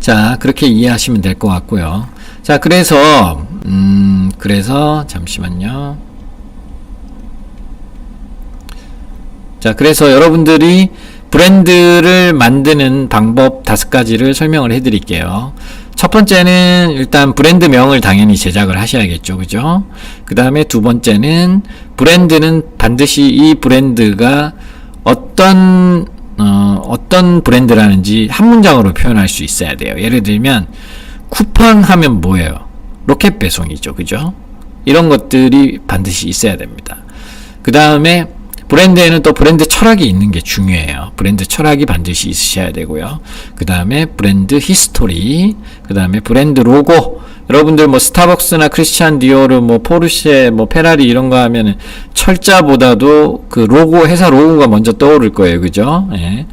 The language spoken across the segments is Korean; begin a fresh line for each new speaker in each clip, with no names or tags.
자, 그렇게 이해하시면 될 것 같고요. 자, 그래서, 음, 그래서, 잠시만요. 자, 그래서 여러분들이 브랜드를 만드는 방법 다섯 가지를 설명을 해 드릴게요. 첫 번째는 일단 브랜드명을 당연히 제작을 하셔야겠죠. 그죠? 그 다음에 두 번째는 브랜드는 반드시 이 브랜드가 어떤, 어, 어떤 브랜드라는지 한 문장으로 표현할 수 있어야 돼요. 예를 들면, 쿠팡 하면 뭐예요? 로켓 배송이죠. 그죠? 이런 것들이 반드시 있어야 됩니다. 그 다음에 브랜드에는 또 브랜드 철학이 있는 게 중요해요. 브랜드 철학이 반드시 있으셔야 되고요. 그 다음에 브랜드 히스토리, 그 다음에 브랜드 로고. 여러분들 뭐 스타벅스나 크리스찬 디오르, 뭐 포르쉐, 뭐 페라리 이런 거 하면은 철자보다도 그 로고 회사 로고가 먼저 떠오를 거예요, 그죠? 예.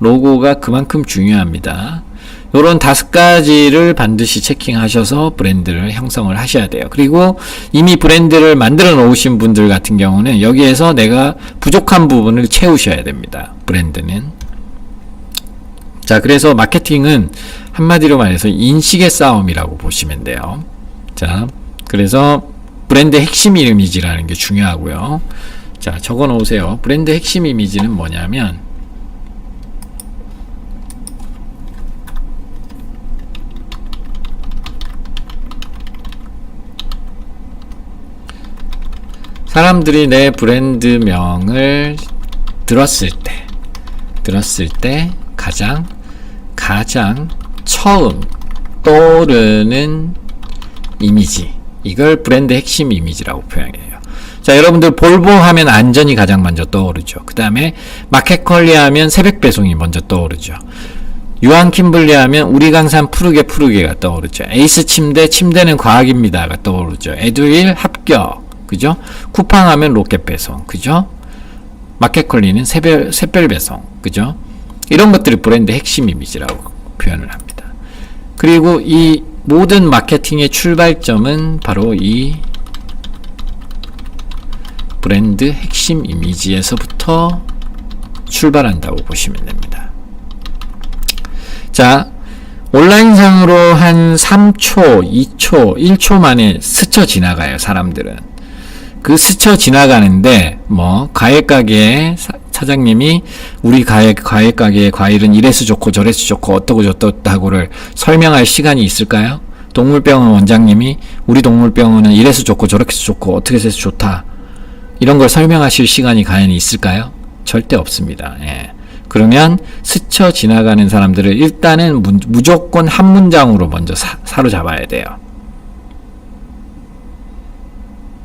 로고가 그만큼 중요합니다. 요런 다섯 가지를 반드시 체킹하셔서 브랜드를 형성을 하셔야 돼요. 그리고 이미 브랜드를 만들어 놓으신 분들 같은 경우는 여기에서 내가 부족한 부분을 채우셔야 됩니다. 브랜드는. 자, 그래서 마케팅은 한마디로 말해서 인식의 싸움이라고 보시면 돼요. 자, 그래서 브랜드 핵심 이미지라는 게 중요하고요. 자, 적어 놓으세요. 브랜드 핵심 이미지는 뭐냐면 사람들이 내 브랜드명을 들었을 때, 들었을 때 가장, 가장 처음 떠오르는 이미지. 이걸 브랜드 핵심 이미지라고 표현해요. 자, 여러분들 볼보 하면 안전이 가장 먼저 떠오르죠. 그 다음에 마켓컬리 하면 새벽 배송이 먼저 떠오르죠. 유한 킴블리 하면 우리 강산 푸르게 푸르게가 떠오르죠. 에이스 침대, 침대는 과학입니다가 떠오르죠. 에듀윌 합격. 그죠? 쿠팡 하면 로켓 배송. 그죠? 마켓컬리는 새별, 샛별 배송. 그죠? 이런 것들이 브랜드 핵심 이미지라고 표현을 합니다. 그리고 이 모든 마케팅의 출발점은 바로 이 브랜드 핵심 이미지에서부터 출발한다고 보시면 됩니다. 자, 온라인상으로 한 3초, 2초, 1초 만에 스쳐 지나가요, 사람들은. 그 스쳐 지나가는데, 뭐, 과일 가게 사장님이 우리 과일, 과일 가게의 과일은 이래서 좋고 저래서 좋고 어떠고 저떠다고를 설명할 시간이 있을까요? 동물병원 원장님이 우리 동물병원은 이래서 좋고 저렇게 해서 좋고 어떻게 해서 좋다. 이런 걸 설명하실 시간이 과연 있을까요? 절대 없습니다. 예. 그러면 스쳐 지나가는 사람들을 일단은 무, 무조건 한 문장으로 먼저 사, 사로잡아야 돼요.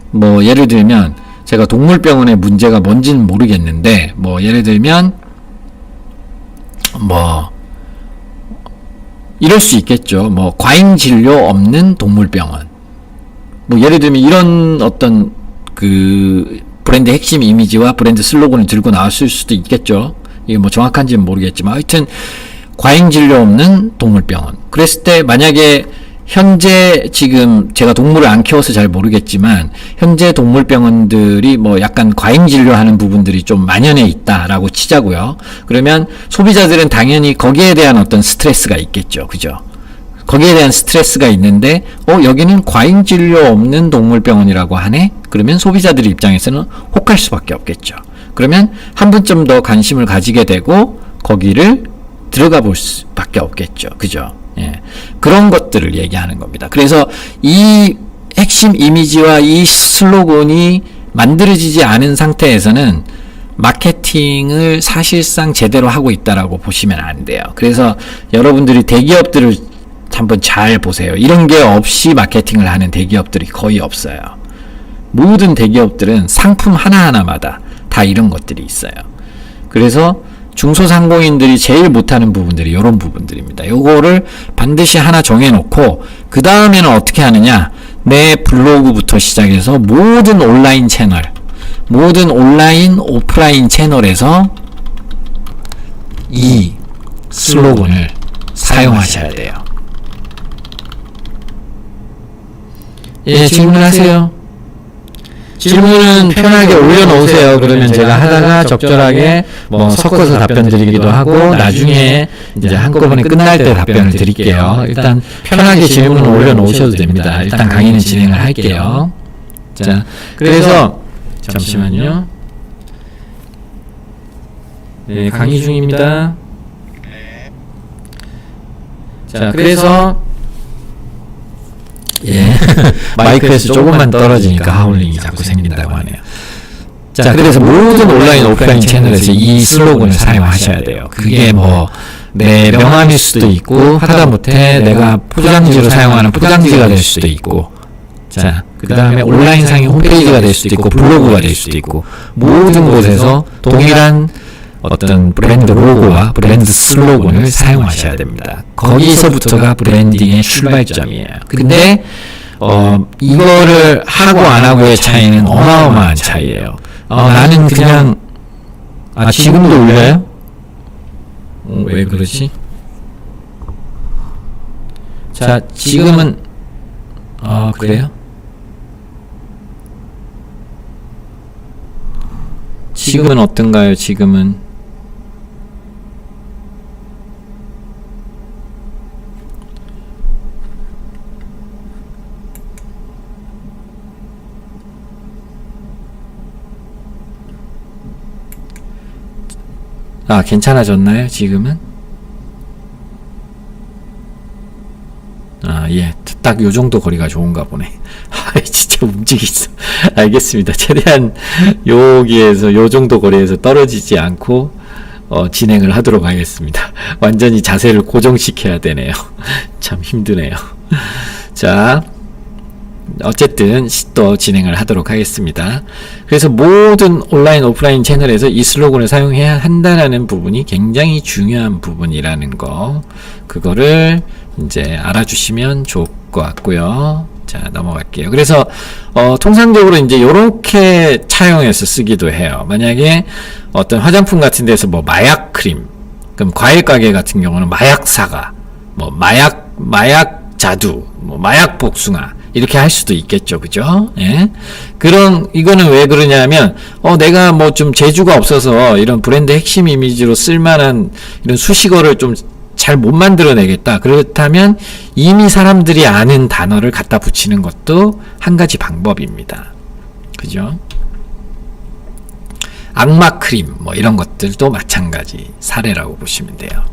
뭐 예를 들면 제가 동물병원의 문제가 뭔지는 모르겠는데 뭐 예를 들면 뭐 이럴 수 있겠죠. 뭐 과잉 진료 없는 동물병원. 뭐 예를 들면 이런 어떤 그 브랜드 핵심 이미지와 브랜드 슬로건을 들고 나왔을 수도 있겠죠. 이게 뭐 정확한지는 모르겠지만 하여튼 과잉 진료 없는 동물병원. 그랬을 때 만약에 현재 지금 제가 동물을 안 키워서 잘 모르겠지만 현재 동물병원들이 뭐 약간 과잉 진료하는 부분들이 좀 만연해 있다라고 치자고요. 그러면 소비자들은 당연히 거기에 대한 어떤 스트레스가 있겠죠. 그죠? 거기에 대한 스트레스가 있는데 어 여기는 과잉 진료 없는 동물병원이라고 하네. 그러면 소비자들 입장에서는 혹할 수밖에 없겠죠. 그러면 한 번쯤 더 관심을 가지게 되고 거기를 들어가 볼 수밖에 없겠죠. 그죠? 예. 그런 것들을 얘기하는 겁니다. 그래서 이 핵심 이미지와 이 슬로건이 만들어지지 않은 상태에서는 마케팅을 사실상 제대로 하고 있다라고 보시면 안 돼요. 그래서 여러분들이 대기업들을 한번 잘 보세요. 이런 게 없이 마케팅을 하는 대기업들이 거의 없어요. 모든 대기업들은 상품 하나하나마다 다 이런 것들이 있어요. 그래서 중소상공인들이 제일 못하는 부분들이 이런 부분들입니다. 요거를 반드시 하나 정해놓고 그 다음에는 어떻게 하느냐 내 블로그부터 시작해서 모든 온라인 채널 모든 온라인 오프라인 채널에서 이 슬로건을 사용하셔야 돼요. 예, 질문하세요. 질문은 편하게 올려놓으세요. 그러면 제가 하다가 적절하게 뭐 섞어서 답변 드리기도 하고 나중에 이제 한꺼번에 끝날 때 답변을 드릴게요. 일단 편하게 질문을 올려놓으셔도 됩니다. 일단 강의는 진행을 할게요. 자, 그래서 잠시만요. 네, 강의 중입니다. 자, 그래서 예. 마이크에서 조금만 떨어지니까 하울링이 자꾸 생긴다고 하네요. 자, 그래서 모든 온라인, 오프라인 채널에서 이 슬로건을 사용하셔야 돼요. 그게 뭐, 내 명함일 수도 있고, 하다못해 내가 포장지로 사용하는 포장지가 될 수도 있고, 자, 그 다음에 온라인 상의 홈페이지가 될 수도 있고, 블로그가 될 수도 있고, 모든 곳에서 동일한 어떤 브랜드 로고와 브랜드 슬로건을 사용하셔야 됩니다. 거기서부터가 브랜딩의 출발점이에요. 근데 어 이거를 하고 안 하고의 차이는 어마어마한 차이예요. 어, 나는 그냥 아 지금도 울려요? 어, 왜 그러지? 자 지금은 아 그래요? 지금은 어떤가요? 지금은 아, 괜찮아졌나요, 지금은? 아, 예. 딱 요 정도 거리가 좋은가 보네. 아, 진짜 움직이죠. 알겠습니다. 최대한 여기에서 요 정도 거리에서 떨어지지 않고, 어, 진행을 하도록 하겠습니다. 완전히 자세를 고정시켜야 되네요. 참 힘드네요. 자, 어쨌든 또 진행을 하도록 하겠습니다. 그래서 모든 온라인 오프라인 채널에서 이 슬로건을 사용해야 한다라는 부분이 굉장히 중요한 부분이라는 거 그거를 이제 알아주시면 좋을 것 같고요. 자 넘어갈게요. 그래서 어, 통상적으로 이제 이렇게 차용해서 쓰기도 해요. 만약에 어떤 화장품 같은 데서 뭐 마약 크림, 그럼 과일 가게 같은 경우는 마약 사과, 뭐 마약 마약 자두, 뭐 마약 복숭아 이렇게 할 수도 있겠죠, 그죠? 예. 그런 이거는 왜 그러냐면 어 내가 뭐 좀 재주가 없어서 이런 브랜드 핵심 이미지로 쓸만한 이런 수식어를 좀 잘 못 만들어내겠다. 그렇다면 이미 사람들이 아는 단어를 갖다 붙이는 것도 한 가지 방법입니다. 그죠? 악마 크림 뭐 이런 것들도 마찬가지 사례라고 보시면 돼요.